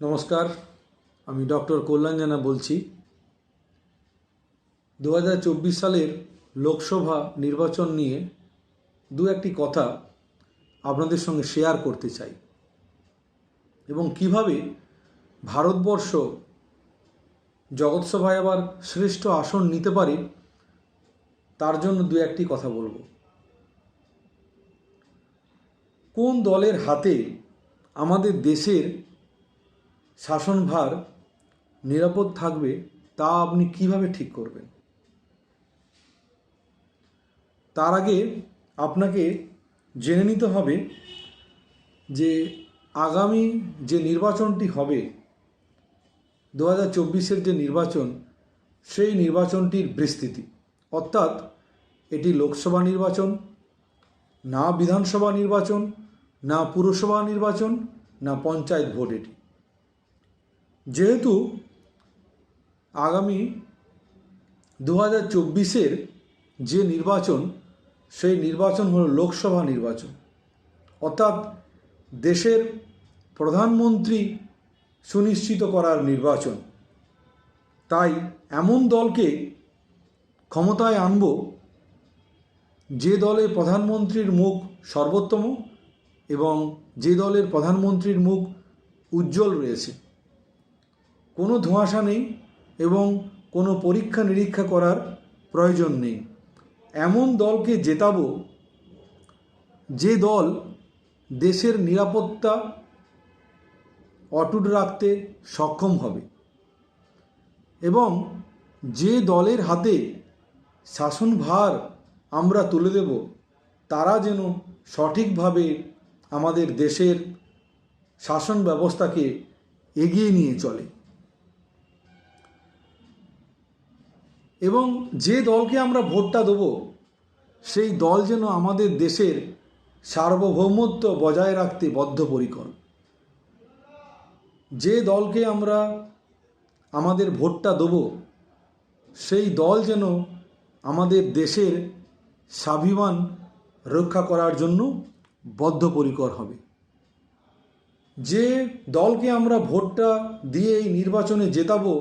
নমস্কার, আমি ডক্টর কল্যাণ জানা বলছি। দু হাজার চব্বিশ সালের লোকসভা নির্বাচন নিয়ে দু একটি কথা আপনাদের সঙ্গে শেয়ার করতে চাই। এবং কীভাবে ভারতবর্ষ জগৎসভায় আবার শ্রেষ্ঠ আসন নিতে পারে, তার জন্য দু একটি কথা বলব। কোন দলের হাতে আমাদের দেশের শাসনভার নিরাপদ থাকবে তা আপনি কীভাবে ঠিক করবেন? তার আগে আপনাকে জেনে নিতে হবে যে আগামী যে নির্বাচনটি হবে দু হাজার চব্বিশের যে নির্বাচন, সেই নির্বাচনটির বিস্তৃতি। অর্থাৎ এটি লোকসভা নির্বাচন, না বিধানসভা নির্বাচন, না পুরসভা নির্বাচন, না পঞ্চায়েত ভোট এটি। যেহেতু আগামী দু হাজার চব্বিশের যে নির্বাচন, সেই নির্বাচন হলো লোকসভা নির্বাচন। অর্থাৎ দেশের প্রধানমন্ত্রী সুনিশ্চিত করার নির্বাচন। তাই এমন দলকে ক্ষমতায় আনব, যে দলে প্রধানমন্ত্রীর মুখ সর্বোত্তম এবং যে দলের প্রধানমন্ত্রীর মুখ উজ্জ্বল রয়েছে। কোনো ধোঁয়াশা নেই এবং কোনো পরীক্ষা নিরীক্ষা করার প্রয়োজন নেই। এমন দলকে জেতাবো যে দল দেশের নিরাপত্তা অটুট রাখতে সক্ষম হবে এবং যে দলের হাতে শাসনভার আমরা তুলে দেব, তারা যেন সঠিকভাবে আমাদের দেশের শাসন ব্যবস্থাকে এগিয়ে নিয়ে চলে। এবং যে দলকে আমরা ভোটটা দেব, সেই দল যেন আমাদের দেশের সার্বভৌমত্ব বজায় রাখতে বদ্ধপরিকর। যে দলকে আমরা আমাদের ভোটটা দেব, সেই দল যেন আমাদের দেশের স্বাভিমান রক্ষা করার জন্য বদ্ধপরিকর হবে। যে দলকে আমরা ভোটটা দিয়ে এই নির্বাচনে জেতাবো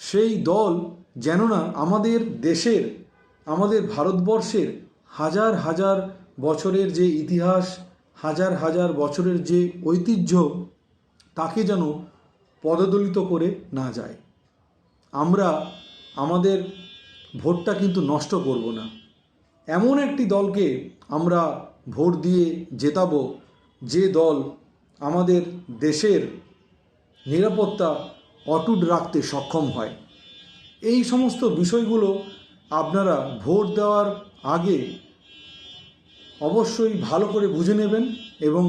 সেই দল যেন না আমাদের দেশের, আমাদের ভারতবর্ষের হাজার হাজার বছরের যে ইতিহাস, হাজার হাজার বছরের যে ঐতিহ্য, তাকে যেন পদদলিত করে না যায়। আমরা আমাদের ভোটটা কিন্তু নষ্ট করব না। এমন একটি দলকে আমরা ভোট দিয়ে জেতাবো, যে দল আমাদের দেশের নিরাপত্তা অটুট রাখতে সক্ষম হয়। এই সমস্ত বিষয়গুলো আপনারা ভোট দেওয়ার আগে অবশ্যই ভালো করে বুঝে নেবেন এবং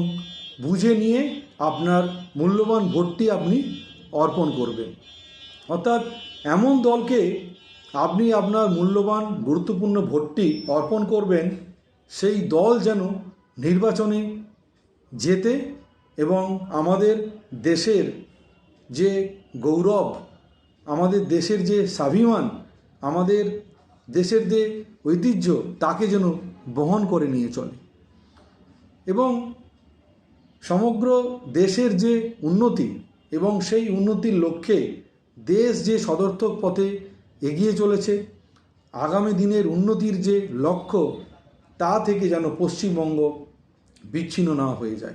বুঝে নিয়ে আপনার মূল্যবান ভোটটি আপনি অর্পণ করবেন। অর্থাৎ এমন দলকে আপনি আপনার মূল্যবান, গুরুত্বপূর্ণ ভোটটি অর্পণ করবেন, সেই দল যেন নির্বাচনে যেতে এবং আমাদের দেশের যে গৌরব, আমাদের দেশের যে স্বাভিমান, আমাদের দেশের যে ঐতিহ্য, তাকে যেন বহন করে নিয়ে চলে। এবং সমগ্র দেশের যে উন্নতি এবং সেই উন্নতির লক্ষ্যে দেশ যে সদর্থক পথে এগিয়ে চলেছে, আগামী দিনের উন্নতির যে লক্ষ্য, তা থেকে যেন পশ্চিমবঙ্গ বিচ্ছিন্ন না হয়ে যায়।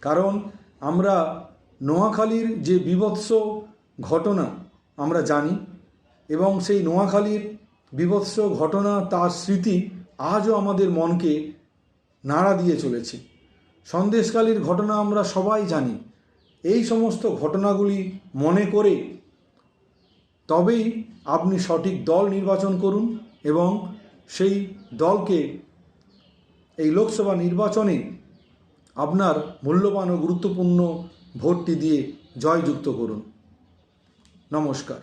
কারণ আমরা নোয়াখালীর যে বিভৎস ঘটনা আমরা জানি এবং সেই নোয়াখালীর বিভৎস ঘটনা তার স্মৃতি আজও আমাদের মনকে নাড়া দিয়ে চলেছে। সন্দেশকালীর ঘটনা আমরা সবাই জানি। এই সমস্ত ঘটনাগুলি মনে করে তবেই আপনি সঠিক দল নির্বাচন করুন এবং সেই দলকে এই লোকসভা নির্বাচনে আপনার মূল্যবান ও গুরুত্বপূর্ণ ভোটটি দিয়ে জয়যুক্ত করুন। নমস্কার।